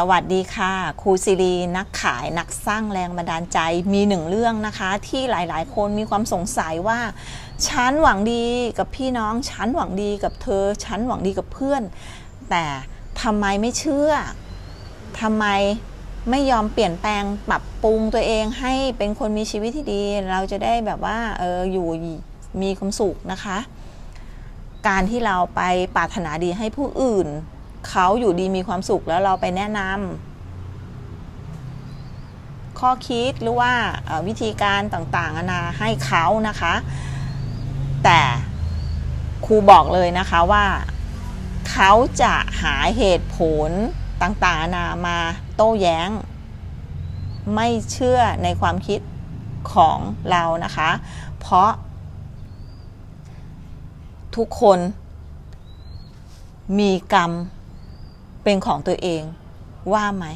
สวัสดีค่ะ ครูซิรีนักขายนักสร้างแรงบันดาลใจมีหนึ่งเรื่องนะคะ ที่หลายๆ คนมีความสงสัยว่า ฉันหวังดีกับพี่น้อง ฉันหวังดีกับเธอ ฉันหวังดีกับเพื่อน แต่ทำไมไม่เชื่อทำไมไม่ยอมเปลี่ยนแปลงปรับปรุงตัวเองให้เป็นคนมีชีวิตที่ดี เราจะได้แบบว่าเอออยู่มีความสุขนะคะ การที่เราไปปรารถนาดีให้ผู้อื่น เขาอยู่ดีมีความสุขแล้วเราไปแนะนำข้อคิดหรือว่าวิธีการต่างๆนานาให้เขานะคะ แต่ครูบอกเลยนะคะว่าเขาจะหาเหตุผลต่างๆนานามาโต้แย้ง ไม่เชื่อในความคิดของเรานะคะ เพราะ ทุกคนมีกรรม เป็นของตัวเองว่าไหม